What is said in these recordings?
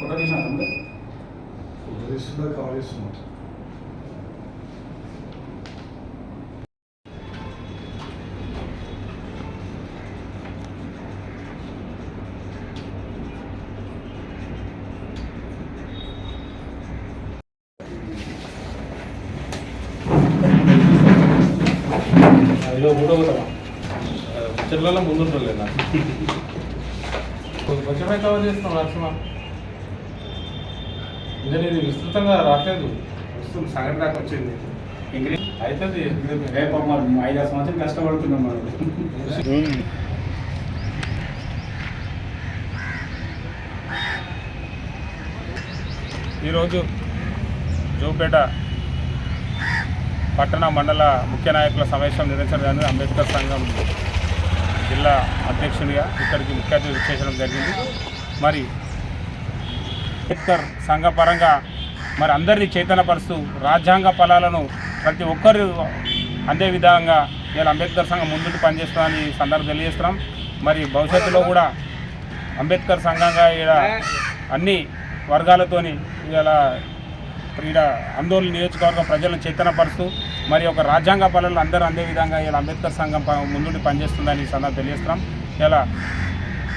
Photo తీసిన photo తీసుకుందా చెల్లెల ముందు ఉండలేదు నాకు కొంచెం కవర్ చేస్తాం లక్ష్మణ ఇంకా ఇది విస్తృతంగా రావట్లేదు వస్తుంది సంఘటన దాకా వచ్చింది. అవుతుంది రేపు మరి ఐదారు సంవత్సరాలు కష్టపడుతున్నాం మనం. ఈరోజు జోపేట పట్టణ మండల ముఖ్య నాయకుల సమావేశం నిర్వహించడం అంబేద్కర్ సంఘం జిల్లా అధ్యక్షునిగా ఇక్కడికి ముఖ్య అతిథి జరిగింది. మరి అంబేద్కర్ సంఘపరంగా మరి అందరినీ చైతన్యపరుస్తూ రాజ్యాంగ ఫలాలను ప్రతి ఒక్కరు అందే విధంగా నేను అంబేద్కర్ సంఘం ముందుకు పనిచేస్తుందని ఈ సందర్భం తెలియజేస్తున్నాం. మరి భవిష్యత్తులో కూడా అంబేద్కర్ సంఘంగా ఇక్కడ అన్ని వర్గాలతోని ఇలా ఇక్కడ ఆందోళన నియోజకవర్గ ప్రజలను చైతన్యపరుస్తూ మరి ఒక రాజ్యాంగ ఫలాలు అందరూ అందే విధంగా ఇలా అంబేద్కర్ సంఘం ముందుండి పనిచేస్తుందని ఈ సందర్భం తెలియజేస్తున్నాం. ఇలా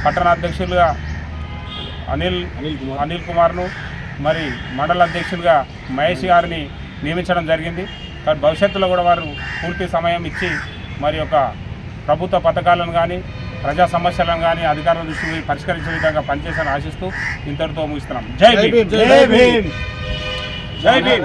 పట్టణ అధ్యక్షులుగా అనిల్ అనిల్ కుమార్ను మరి మండల అధ్యక్షులుగా మహేష్ గారిని నియమించడం జరిగింది. కానీ భవిష్యత్తులో కూడా వారు పూర్తి సమయం ఇచ్చి మరి ఒక ప్రభుత్వ పథకాలను కానీ ప్రజా సమస్యలను కానీ అధికారుల దృష్టికి పరిష్కరించే విధంగా పనిచేశాలని ఆశిస్తూ ఇంతటితో ముగిస్తున్నాం. జై భీమ్. జై భీమ్. జై భీమ్.